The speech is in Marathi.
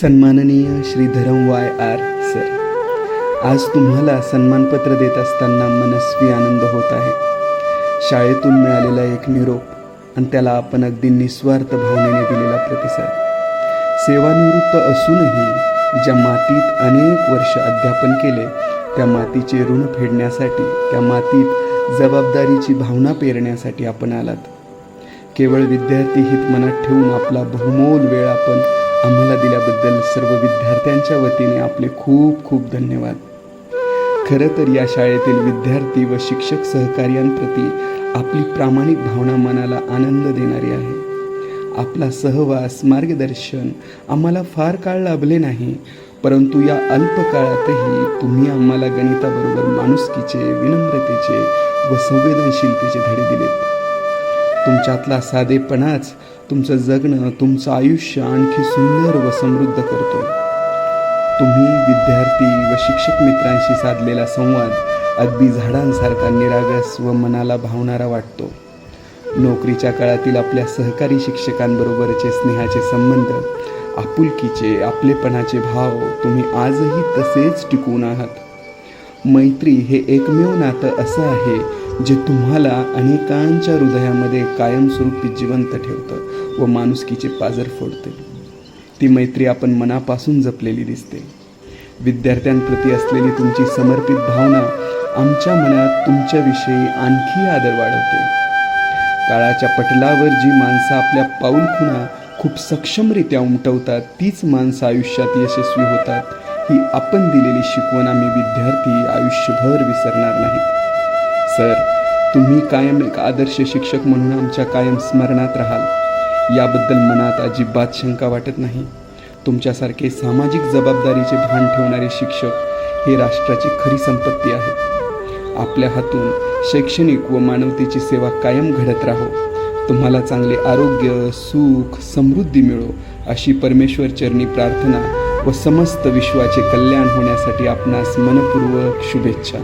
सन्माननीय Shri Dharam Y R sir. आज तुम्हाला सन्मानपत्र देत असताना मनस्वी आनंद होत आहे. शाळेतून मिळालेला एक निरोप आणि त्याला आपण अगदी निस्वार्थ भावनेने दिलेला प्रतिसाद. सेवानिवृत्त असूनही ज्या मातीत अनेक वर्ष अध्यापन केले त्या मातीचे ऋण फेडण्यासाठी त्या मातीत जबाबदारीची भावना पेरण्यासाठी आपण आलात. केवळ विद्यार्थी हित मनात ठेवून आपला बहुमोल वेळ आपण आम्हाला दिल्याबद्दल सर्व विद्यार्थ्यांच्या वतीने आपले खूप खूप धन्यवाद. खरं तर या शाळेतील विद्यार्थी व शिक्षक सहकार्यांप्रती आपली प्रामाणिक भावना मनाला आनंद देणारी आहे. आपला सहवास मार्गदर्शन आम्हाला फार काळ लाभले नाही परंतु या अल्प काळातही तुम्ही आम्हाला गणिताबरोबर माणुसकीचे विनम्रतेचे व संवेदनशीलतेचे धडे दिलेत. तुमच्यातला साधेपणाच तुमचं जगणं तुमचं आयुष्य आणखी सुंदर व समृद्ध करतो. तुम्ही विद्यार्थी व शिक्षक मित्रांशी साधलेला संवाद अगदी झाडांसारखा निरागस व मनाला भावणारा वाटतो. नोकरीच्या काळातील आपल्या सहकारी शिक्षकांबरोबरचे स्नेहाचे संबंध आपुलकीचे आपलेपणाचे भाव तुम्ही आजही तसेच टिकून आहात. मैत्री हे एकमेव नातं असं आहे जे तुम्हाला अनेकांच्या हृदयामध्ये कायमस्वरूपी जिवंत ठेवतं व माणुसकीचे पाजर फोडते. ती मैत्री आपण मनापासून जपलेली दिसते. विद्यार्थ्यांप्रती असलेली तुमची समर्पित भावना आमच्या मनात तुमच्याविषयी आणखी आदर वाढवते. काळाच्या पटलावर जी माणसं आपल्या पाऊलखुणा खूप सक्षमरित्या उमटवतात तीच माणसं आयुष्यात यशस्वी होतात ही आपण दिलेली शिकवण आम्ही विद्यार्थी आयुष्यभर विसरणार नाहीत. सर तुम्ही कायम एक आदर्श शिक्षक म्हणून आमच्या कायम स्मरणात राहाल. याबद्दल मनात अजिबात शंका वाटत नाही. तुमच्यासारखे सामाजिक जबाबदारीचे भान ठेवणारे शिक्षक हे राष्ट्राची खरी संपत्ती आहे आपल्या हातून शैक्षणिक व मानवतेची सेवा कायम घडत राहो. तुम्हाला चांगले आरोग्य सुख समृद्धी मिळो अशी परमेश्वर चरणी प्रार्थना व समस्त विश्वाचे कल्याण होण्यासाठी आपणास मनपूर्वक शुभेच्छा.